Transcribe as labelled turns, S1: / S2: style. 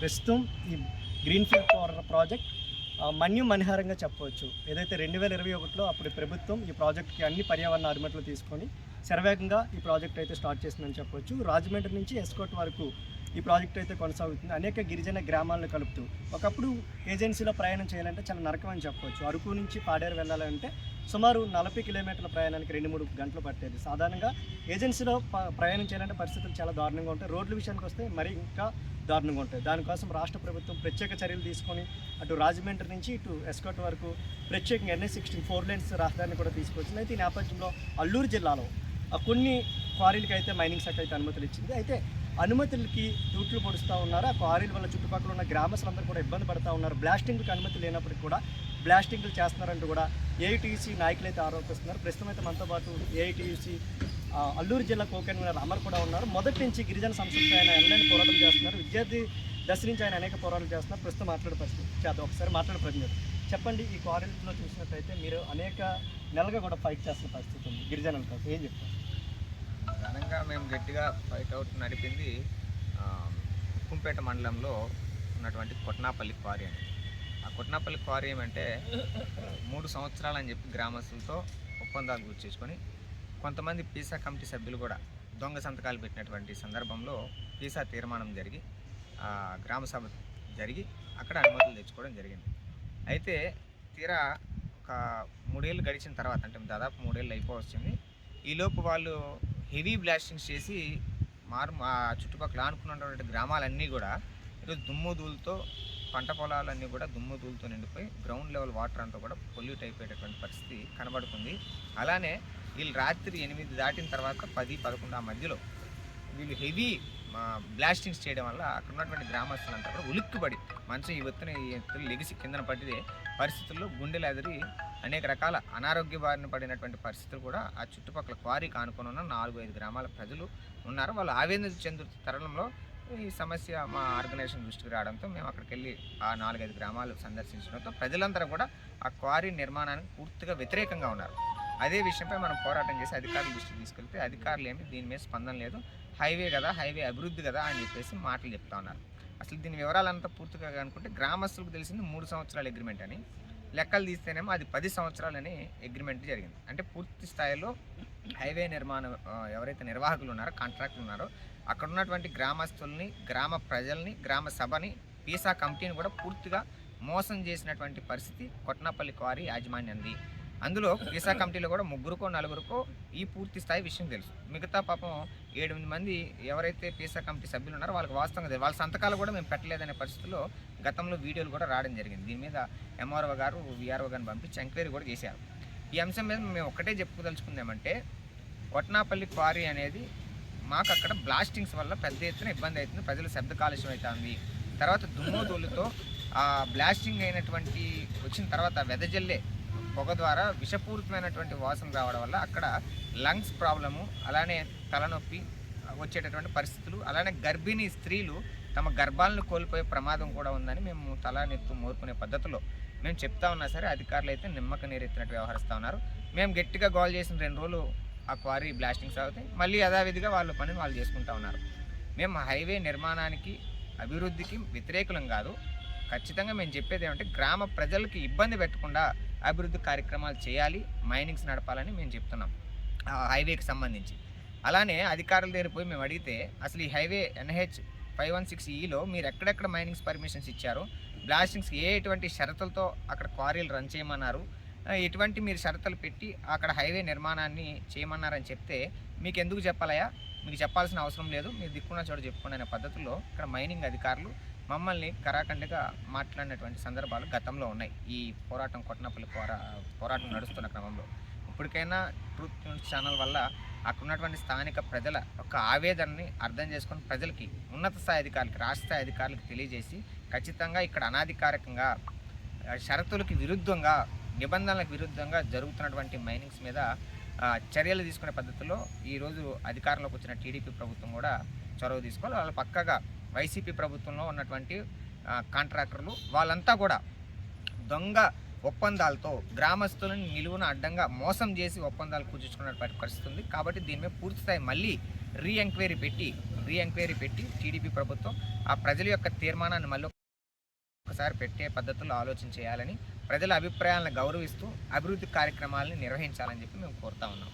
S1: ప్రస్తుతం ఈ greenfield power project Manyam మణిహారంగా చెప్పవచ్చు. ఏదైతే రెండు వేల ఇరవై ఒకటిలో అప్పుడు ప్రభుత్వం ఈ ప్రాజెక్ట్కి అన్ని పర్యావరణ అనుమతులు తీసుకొని శరవేగంగా ఈ ప్రాజెక్ట్ అయితే స్టార్ట్ చేసిందని చెప్పవచ్చు రాజమండ్రి నుంచి ఎస్కోట్ వరకు ఈ ప్రాజెక్ట్ అయితే కొనసాగుతుంది. అనేక గిరిజన గ్రామాలను కలుపుతూ ఒకప్పుడు ఏజెన్సీలో ప్రయాణం చేయాలంటే చాలా నరకం అని చెప్పవచ్చు అరకు నుంచి పాడేరు వెళ్ళాలంటే సుమారు నలభై కిలోమీటర్ల ప్రయాణానికి రెండు మూడు గంటలు పట్టేది. సాధారణంగా ఏజెన్సీలో ప్రయాణం చేయాలంటే పరిస్థితులు చాలా దారుణంగా ఉంటాయి. రోడ్ల విషయానికి వస్తే మరి ఇంకా దారుణంగా ఉంటాయి. దానికోసం రాష్ట్ర ప్రభుత్వం ప్రత్యేక చర్యలు తీసుకొని అటు రాజమండ్రి నుంచి ఇటు ఎస్కోట్ వరకు ప్రత్యేకంగా ఎన్ఏ సిక్స్టీన్ ఫోర్ లైన్స్ రహదారిని కూడా తీసుకొచ్చింది. అయితే ఈ నేపథ్యంలో అల్లూరు జిల్లాలో కొన్ని క్వారీలకి అయితే మైనింగ్ శాఖ అయితే అనుమతులు ఇచ్చింది. అయితే అనుమతులకి తూట్లు పొడుస్తూ ఉన్నారు. ఆ క్వారీల వల్ల చుట్టుపక్కల ఉన్న గ్రామస్తులందరూ కూడా ఇబ్బంది పడుతూ ఉన్నారు. బ్లాస్టింగ్కి అనుమతి లేనప్పటికీ కూడా బ్లాస్టింగ్లు చేస్తున్నారంటూ కూడా ఏఐటీసీ నాయకులు అయితే ఆరోపిస్తున్నారు. ప్రస్తుతం అయితే మనతో పాటు ఏఐటీసీ అల్లూరు జిల్లా కోకన్వీనర్ అమర్ కూడా ఉన్నారు. మొదటి నుంచి గిరిజన సంస్థ ఆయన ఎల్లని పోరాటం చేస్తున్నారు. విద్యార్థి దశ నుంచి ఆయన అనేక పోరాటాలు చేస్తున్నారు. ప్రస్తుతం మాట్లాడే పరిస్థితి చేద్దాం. ఒకసారి మాట్లాడే ప్రతినిధి చెప్పండి ఈ క్వారంటైన్లో చూసినట్టయితే మీరు అనేక నెలగా కూడా ఫైట్ చేస్తున్న పరిస్థితి ఉంది. గిరిజనుల కోసం ఏం చెప్తారు?
S2: ఘనంగా మేము గట్టిగా ఫైట్ అవుట్ నడిపింది కుంపేట మండలంలో ఉన్నటువంటి కొట్నాపల్లి క్వారీ అని. ఆ కొట్నాపల్లి క్వారీ ఏమంటే మూడు సంవత్సరాలు అని చెప్పి గ్రామస్తులతో ఒప్పందాలు గుర్తు చేసుకొని కొంతమంది పీసా కమిటీ సభ్యులు కూడా దొంగ సంతకాలు పెట్టినటువంటి సందర్భంలో పీసా తీర్మానం జరిగి గ్రామ సభ జరిగి అక్కడ అనుమతులు తెచ్చుకోవడం జరిగింది. అయితే తీరా ఒక మూడేళ్ళు గడిచిన తర్వాత అంటే దాదాపు మూడేళ్ళు అయిపోవచ్చింది. ఈలోపు వాళ్ళు హెవీ బ్లాస్టింగ్స్ చేసి మారు మా చుట్టుపక్కల ఆనుకున్నటువంటి గ్రామాలన్నీ కూడా ఈరోజు దుమ్ము ధూళితో పంట పొలాలన్నీ కూడా దుమ్ము ధూళితో నిండిపోయి గ్రౌండ్ లెవెల్ వాటర్ అంతా కూడా పొల్యూట్ అయిపోయేటటువంటి పరిస్థితి కనబడుతుంది. అలానే వీళ్ళు రాత్రి ఎనిమిది దాటిన తర్వాత పది పదకొండు ఆ మధ్యలో వీళ్ళు హెవీ బ్లాస్టింగ్స్ చేయడం వల్ల అక్కడ ఉన్నటువంటి గ్రామస్తులంతా కూడా ఉలిక్కిపడి మంచం ఈ ఒత్తిని ఈ లెగిసి కిందన పడితే పరిస్థితుల్లో గుండెలు ఎదిరి అనేక రకాల అనారోగ్య బారిన పడినటువంటి పరిస్థితులు కూడా ఆ చుట్టుపక్కల క్వారీ కానుకొని ఉన్న నాలుగు ఐదు గ్రామాల ప్రజలు ఉన్నారు. వాళ్ళు ఆవేదన చెందు తరుణంలో ఈ సమస్య మా ఆర్గనైజేషన్ దృష్టికి రావడంతో మేము అక్కడికి వెళ్ళి ఆ నాలుగైదు గ్రామాలు సందర్శించడంతో ప్రజలందరూ కూడా ఆ క్వారీ నిర్మాణానికి పూర్తిగా వ్యతిరేకంగా ఉన్నారు. అదే విషయంపై మనం పోరాటం చేసి అధికారుల దృష్టికి తీసుకెళ్తే అధికారులు ఏమి దీని మీద స్పందన లేదు. హైవే కదా హైవే అభివృద్ధి కదా అని చెప్పేసి మాటలు చెప్తా ఉన్నారు. అసలు దీని వివరాలంతా పూర్తిగా అనుకుంటే గ్రామస్తులకు తెలిసింది మూడు సంవత్సరాల అగ్రిమెంట్ అని. లెక్కలు తీస్తేనేమో అది పది సంవత్సరాలని అగ్రిమెంట్ జరిగింది. అంటే పూర్తి స్థాయిలో హైవే నిర్మాణం ఎవరైతే నిర్వాహకులు ఉన్నారో కాంట్రాక్టులు ఉన్నారో అక్కడ ఉన్నటువంటి గ్రామస్తుల్ని గ్రామ ప్రజల్ని గ్రామ సభని పీసా కమిటీని కూడా పూర్తిగా మోసం చేసినటువంటి పరిస్థితి కొట్నపల్లి క్వారీ యాజమాన్యంది. అందులో పీసా కమిటీలో కూడా ముగ్గురుకో నలుగురుకో ఈ పూర్తి స్థాయి విషయం తెలుసు. మిగతా పాపం ఏడెనిమిది మంది ఎవరైతే పీసా కమిటీ సభ్యులు ఉన్నారో వాళ్ళకి వాస్తవంగా తెలియదు. వాళ్ళ సంతకాలు కూడా మేము పెట్టలేదనే పరిస్థితిలో గతంలో వీడియోలు కూడా రావడం జరిగింది. దీని మీద ఎంఆర్ఓ గారు విఆర్ఓ గారిని పంపించి ఎంక్వైరీ కూడా చేశారు. ఈ అంశం మీద మేము ఒక్కటే చెప్పుకోదలుచుకుందామంటే కొట్నాపల్లి క్వారీ అనేది మాకు అక్కడ బ్లాస్టింగ్స్ వల్ల పెద్ద ఎత్తున ఇబ్బంది అవుతుంది ప్రజలు శబ్ద కాలుష్యం అవుతుంది తర్వాత దుమ్ము ఆ బ్లాస్టింగ్ అయినటువంటి వచ్చిన తర్వాత వెదజల్లే పొగ ద్వారా విషపూరితమైనటువంటి వాసన రావడం వల్ల అక్కడ లంగ్స్ ప్రాబ్లము అలానే తలనొప్పి వచ్చేటటువంటి పరిస్థితులు అలానే గర్భిణీ స్త్రీలు తమ గర్భాలను కోల్పోయే ప్రమాదం కూడా ఉందని మేము తల నెత్తు మోరుకునే పద్ధతిలో మేము చెప్తా ఉన్నా సరే అధికారులు అయితే నిమ్మక నీరెత్తినట్టు వ్యవహరిస్తూ ఉన్నారు. మేము గట్టిగా గోల్ చేసిన రెండు రోజులు ఆ క్వారీ బ్లాస్టింగ్స్ అవుతాయి మళ్ళీ యథావిధిగా వాళ్ళ పనిని వాళ్ళు చేసుకుంటా ఉన్నారు. మేము హైవే నిర్మాణానికి అభివృద్ధికి వ్యతిరేకులం కాదు. ఖచ్చితంగా మేము చెప్పేది ఏమంటే గ్రామ ప్రజలకి ఇబ్బంది పెట్టకుండా అభివృద్ధి కార్యక్రమాలు చేయాలి మైనింగ్స్ నడపాలని మేము చెప్తున్నాం ఆ హైవేకి సంబంధించి. అలానే అధికారుల దగ్గర పోయి మేము అడిగితే అసలు ఈ highway NH five one six ఈలో మీరు ఎక్కడెక్కడ మైనింగ్స్ పర్మిషన్స్ ఇచ్చారు? బ్లాస్టింగ్స్ ఏ ఎటువంటి షరతులతో అక్కడ క్వారీలు రన్ చేయమన్నారు? ఎటువంటి మీరు షరతులు పెట్టి అక్కడ హైవే నిర్మాణాన్ని చేయమన్నారని చెప్తే మీకు ఎందుకు చెప్పాలయా మీకు చెప్పాల్సిన అవసరం లేదు. మీరు దిక్కున్న చోట చెప్పుకోండి అనే పద్ధతిలో ఇక్కడ మైనింగ్ అధికారులు మమ్మల్ని కరాఖండిగా మాట్లాడినటువంటి సందర్భాలు గతంలో ఉన్నాయి. ఈ పోరాటం కొట్టనపల్లి పోరా పోరాటం నడుస్తున్న క్రమంలో. ఇప్పటికైనా ట్రూత్ న్యూస్ ఛానల్ వల్ల అక్కడ ఉన్నటువంటి స్థానిక ప్రజల యొక్క ఆవేదనని అర్థం చేసుకొని ప్రజలకి ఉన్నత స్థాయి అధికారులకి రాష్ట్ర స్థాయి అధికారులకు తెలియజేసి ఖచ్చితంగా ఇక్కడ అనాధికారికంగా షరతులకి విరుద్ధంగా నిబంధనలకు విరుద్ధంగా జరుగుతున్నటువంటి మైనింగ్స్ మీద చర్యలు తీసుకునే పద్ధతిలో ఈరోజు అధికారంలోకి వచ్చిన టీడీపీ ప్రభుత్వం కూడా చొరవ తీసుకోవాలి. వాళ్ళు పక్కగా వైసీపీ ప్రభుత్వంలో ఉన్నటువంటి కాంట్రాక్టర్లు వాళ్ళంతా కూడా దొంగ ఒప్పందాలతో గ్రామస్తులను నిలువున అడ్డంగా మోసం చేసి ఒప్పందాలు కుదుర్చుకున్న పరిస్థితి ఉంది. కాబట్టి దీని మీద పూర్తిస్థాయి మళ్ళీ రీ ఎంక్వైరీ పెట్టి రీ ఎంక్వైరీ పెట్టి టీడీపీ ప్రభుత్వం ఆ ప్రజల యొక్క తీర్మానాన్ని మళ్ళీ ఒకసారి పెట్టే పద్ధతుల్లో ఆలోచన చేయాలని ప్రజల అభిప్రాయాలను గౌరవిస్తూ అభివృద్ధి కార్యక్రమాలను నిర్వహించాలని చెప్పి మేము కోరుతా ఉన్నాం.